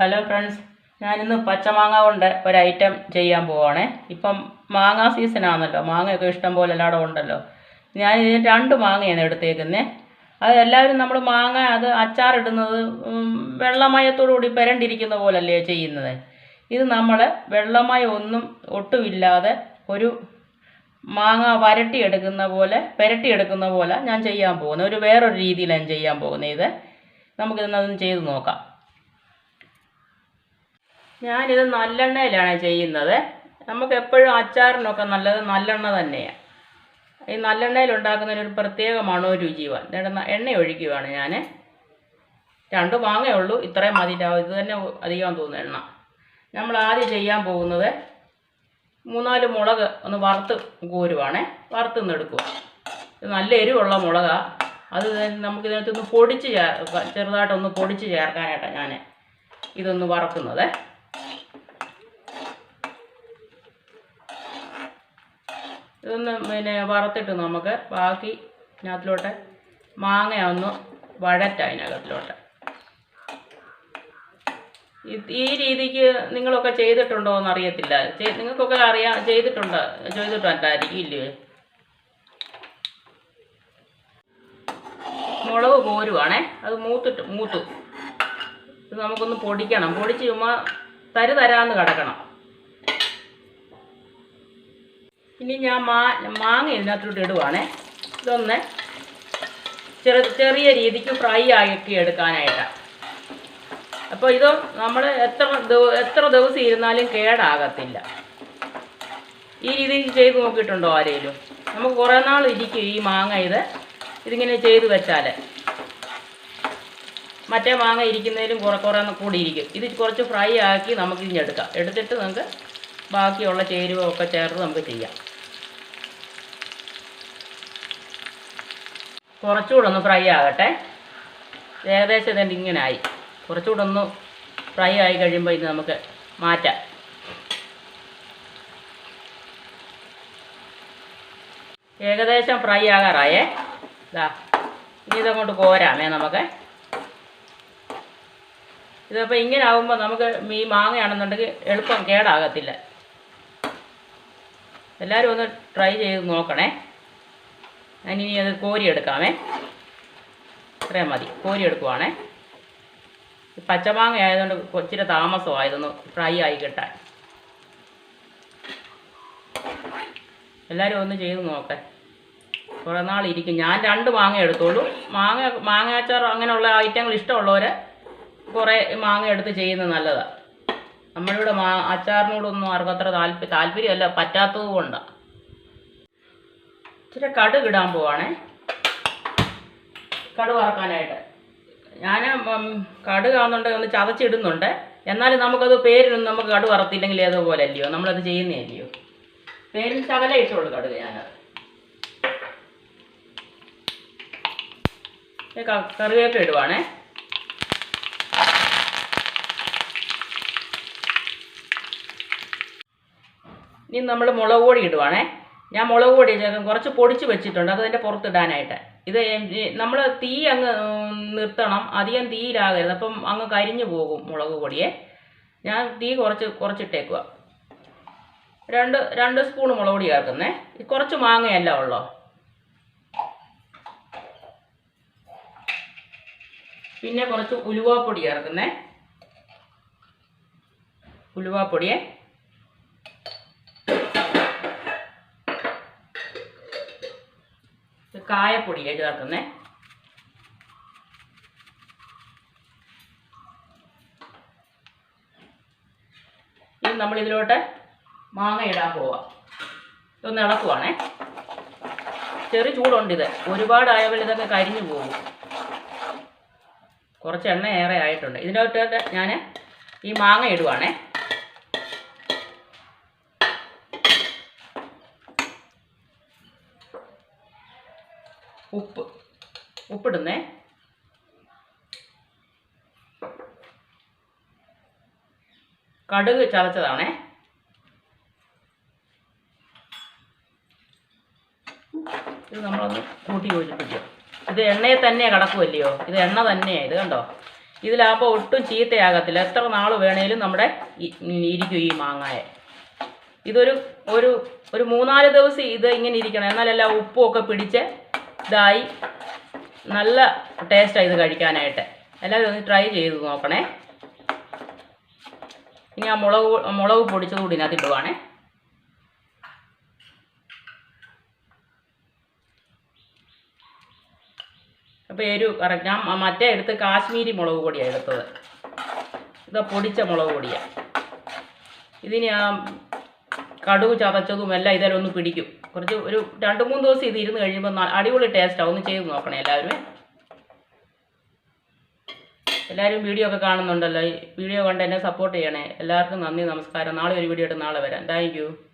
Hello friends ഞാനിന്ന് പച്ചമാങ്ങ കൊണ്ട് ഒരു ഐറ്റം ചെയ്യാൻ പോവാണേ. ഇപ്പം മാങ്ങ സീസണാണല്ലോ മാങ്ങയൊക്കെ ഇഷ്ടം പോലെ എല്ലായിടും ഉണ്ടല്ലോ. ഞാൻ ഇതിന് രണ്ട് മാങ്ങയാണ് എടുത്തേക്കുന്നത് അത് എല്ലാവരും നമ്മൾ മാങ്ങ അത് അച്ചാറിടുന്നത് വെള്ളമയത്തോടു കൂടി പെരണ്ടിരിക്കുന്ന പോലല്ലേ ചെയ്യുന്നത്. ഇത് നമ്മൾ വെള്ളമയം ഒന്നും ഒട്ടുമില്ലാതെ ഒരു മാങ്ങ വരട്ടിയെടുക്കുന്ന പോലെ പെരട്ടിയെടുക്കുന്ന പോലെ ഞാൻ ചെയ്യാൻ പോകുന്നത്. ഒരു വേറൊരു രീതിയിലാണ് ചെയ്യാൻ പോകുന്നത്. ഇത് നമുക്കിതൊന്ന് ചെയ്ത് നോക്കാം. ഞാനിത് നല്ലെണ്ണയിലാണ് ചെയ്യുന്നത്. നമുക്ക് എപ്പോഴും അച്ചാറിനൊക്കെ നല്ലത് നല്ലെണ്ണ തന്നെയാണ് ഈ നല്ലെണ്ണയിൽ ഉണ്ടാക്കുന്നതിന് ഒരു പ്രത്യേക മണോ രുചിയുമാണ് എണ്ണ ഒഴിക്കുകയാണ് ഞാൻ രണ്ട് മാങ്ങയേ ഉള്ളൂ. ഇത്രയും മതി. ഇത് തന്നെ അധികം തോന്നുന്നു എണ്ണ. നമ്മൾ ആദ്യം ചെയ്യാൻ പോകുന്നത് മൂന്നാൽ മുളക് ഒന്ന് വറുത്ത് കോരുവാണേ. വറുത്ത് നിന്ന് എടുക്കുക ഇത് നല്ല എരിവുള്ള മുളകാണ് അത് നമുക്കിതിനകത്തൊന്ന് പൊടിച്ച് ചേർ ചെറുതായിട്ടൊന്ന് പൊടിച്ച് ചേർക്കാനായിട്ടാണ് ഞാൻ ഇതൊന്ന് വറക്കുന്നത്. ഇതൊന്ന് പിന്നെ വറുത്തിട്ട് നമുക്ക് ബാക്കി ഇതിനകത്തിലോട്ട് മാങ്ങ ഒന്ന് വഴറ്റ അതിനകത്തിലോട്ട്. ഈ രീതിക്ക് നിങ്ങളൊക്കെ ചെയ്തിട്ടുണ്ടോ എന്ന് അറിയത്തില്ല നിങ്ങൾക്കൊക്കെ അറിയാം ചെയ്തിട്ടുണ്ട്? ചെയ്തിട്ടുണ്ടായിരിക്കും ഇല്ലേ? മുളക് കോരുവാണേ. അത് മൂത്തിട്ട് മൂത്തു. നമുക്കൊന്ന് പൊടിക്കണം. പൊടിച്ച് ചുമ്മാ തരി തരാന്ന് കിടക്കണം. ഇനി ഞാൻ മാ മാങ്ങ ഇതിനകത്തോട്ട് ഇടുവാണേ. ഇതൊന്ന് ചെറു ചെറിയ രീതിക്ക് ഫ്രൈ ആക്കി എടുക്കാനായിട്ടാണ് അപ്പോൾ ഇത് നമ്മൾ എത്ര എത്ര ദിവസം ഇരുന്നാലും കേടാകത്തില്ല. ഈ രീതിയിൽ ചെയ്ത് നോക്കിയിട്ടുണ്ടോ ആരെങ്കിലും നമുക്ക് കുറേ നാൾ ഇരിക്കും ഈ മാങ്ങ ഇത്. ഇതിങ്ങനെ ചെയ്ത് വെച്ചാൽ മറ്റേ മാങ്ങ ഇരിക്കുന്നതിലും കുറെ കുറേ കൂടി ഇരിക്കും. ഇത് കുറച്ച് ഫ്രൈ ആക്കി നമുക്ക് ഇനി എടുക്കാം. എടുത്തിട്ട് നമുക്ക് ബാക്കിയുള്ള ചേരുവ ഒക്കെ ചേർത്ത് നമുക്ക് ചെയ്യാം. കുറച്ചുകൂടെ ഒന്ന് ഫ്രൈ ആകട്ടെ. ഏകദേശം ഇതിന്റെ ഇങ്ങനെ ആയി കുറച്ചുകൂടെ ഒന്ന് ഫ്രൈ ആയി കഴിയുമ്പോൾ ഇത് നമുക്ക് മാറ്റാം. ഏകദേശം ഫ്രൈ ആകാറായേ. ഇതാ ഇനി ഇതങ്ങോട്ട് കോരാമേ നമുക്ക്. ഇതിപ്പോൾ ഇങ്ങനെ ആകുമ്പോൾ നമുക്ക് ഈ മാങ്ങയാണെന്നുണ്ടെങ്കിൽ എളുപ്പം കേടാകത്തില്ല. എല്ലാവരും ഒന്ന് ട്രൈ ചെയ്ത് നോക്കണേ. ഞാനിനി അത് കോരിയെടുക്കാമേ ഇത്രയും മതി. കോരിയെടുക്കുവാണേ പച്ചമാങ്ങ ആയതുകൊണ്ട് കൊച്ചിരി താമസമായതൊന്ന് ഫ്രൈ ആയി കിട്ടാൻ. എല്ലാവരും ഒന്ന് ചെയ്ത് നോക്കേ. കുറേ നാൾ ഇരിക്കും. ഞാൻ രണ്ട് മാങ്ങ എടുത്തോളൂ. മാങ്ങ മാങ്ങ അച്ചാർ അങ്ങനെയുള്ള ഐറ്റങ്ങൾ ഇഷ്ടമുള്ളവർ കുറേ മാങ്ങ എടുത്ത് ചെയ്യുന്നത് നല്ലതാണ് നമ്മളിവിടെ മാ അച്ചാറിനോടൊന്നും ആർക്കും അത്ര താല്പര്യം താല്പര്യമല്ല. പറ്റാത്തത് കൊണ്ടാണ് ഇച്ചിരി കടുക് ഇടാൻ പോവാണേ. കടുക് വറക്കാനായിട്ട്. ഞാൻ കടുകാണെന്നുണ്ടെങ്കിൽ ഒന്ന് ചതച്ചിടുന്നുണ്ട്. എന്നാലും നമുക്കത് പേരിനൊന്നും നമുക്ക് കടുക് വറത്തില്ലെങ്കിൽ ഏതുപോലെ അല്ലയോ നമ്മളത് ചെയ്യുന്നേ അല്ലയോ പേരിന് ശകലം ഇട്ടുള്ളൂ കടുക് ഞാനത്. കറിവേപ്പില ഇടുവാണേ. ഇനി നമ്മൾ മുളക് പൊടി ഇടുവാണേ. ഞാൻ മുളക് പൊടി കുറച്ച് പൊടിച്ച് വെച്ചിട്ടുണ്ട്. അത് അതിന്റെ പുറത്തിടാനായിട്ട് ഇത് നമ്മൾ തീ അങ്ങ് നിർത്തണം. അധികം തീയിലാകരുത്. അപ്പം അങ്ങ് കരിഞ്ഞു പോകും മുളക് പൊടിയെ. ഞാൻ തീ കുറച്ച് കുറച്ചിട്ടേക്കുക രണ്ട് രണ്ട് സ്പൂൺ മുളക് പൊടി ചേർക്കുന്നേ. കുറച്ച് മാങ്ങയല്ല ഉള്ളോ? പിന്നെ കുറച്ച് ഉലുവാപ്പൊടി ചേർക്കുന്നേ. ഉലുവാപ്പൊടിയെ ഇത് കായപ്പൊടിയെ ചേർക്കുന്നേ. ഇനി നമ്മൾ ഇതിലോട്ട് മാങ്ങ ഇടാൻ പോവാം. ഇതൊന്ന് ഇളക്കുവാണേ. ചെറിയ ചൂടുണ്ട് ഇത് ഒരുപാടായപ്പോൾ ഇതൊക്കെ കരിഞ്ഞു പോകും. കുറച്ച് എണ്ണ ഏറെ ആയിട്ടുണ്ട്. ഇതിനകത്തോട്ട് ഞാൻ ഈ മാങ്ങ ഇടുവാണേ. ഉപ്പ് ഉപ്പിടുന്നേ. കടുക് ചതച്ചതാണേ. ഇത് നമ്മളൊന്ന് കൂട്ടി യോജിപ്പിക്കും. ഇത് എണ്ണയിൽ തന്നെ കിടക്കുമല്ലയോ ഇത് എണ്ണ തന്നെയാണ് ഇത് കണ്ടോ? ഇതിലാകുമ്പോൾ ഒട്ടും ചീത്തയാകത്തില്ല. എത്ര നാൾ വേണേലും നമ്മുടെ ഇരിക്കും ഈ മാങ്ങായ. ഇതൊരു ഒരു ഒരു മൂന്നാൽ ദിവസം ഇത് ഇങ്ങനെ ഇരിക്കണം. എന്നാലല്ല ഉപ്പും ഒക്കെ പിടിച്ച് ഇതായി നല്ല ടേസ്റ്റാണ് ഇത് കഴിക്കാനായിട്ട്. എല്ലാവരും ഒന്ന് ട്രൈ ചെയ്ത് നോക്കണേ. ഇനി ആ മുളക് മുളക് പൊടിച്ചത് കൂടി ഇതിനകത്ത് ഇടുവാണേ അപ്പോൾ എരിവ് കറക്റ്റ് ഞാൻ മറ്റേ എടുത്ത് കാശ്മീരി മുളക് പൊടിയാണ് എടുത്തത്. ഇത് പൊടിച്ച മുളക് പൊടിയാണ് ഇതിന് കടുക് ചതച്ചതും എല്ലാം ഇതിലൊന്ന് പിടിക്കും. കുറച്ച് ഒരു രണ്ട് മൂന്ന് ദിവസം ഇത് ഇരുന്ന് കഴിയുമ്പോൾ അടിപൊളി ടേസ്റ്റാണ് ഒന്ന് ചെയ്ത് നോക്കണേ എല്ലാവരും എല്ലാവരും വീഡിയോ ഒക്കെ കാണുന്നുണ്ടല്ലോ. ഈ വീഡിയോ കണ്ട് എന്നെ സപ്പോർട്ട് ചെയ്യണേ. എല്ലാവർക്കും നന്ദി നമസ്കാരം. നാളെ ഒരു വീഡിയോ ഇട്ട് നാളെ വരാം. താങ്ക്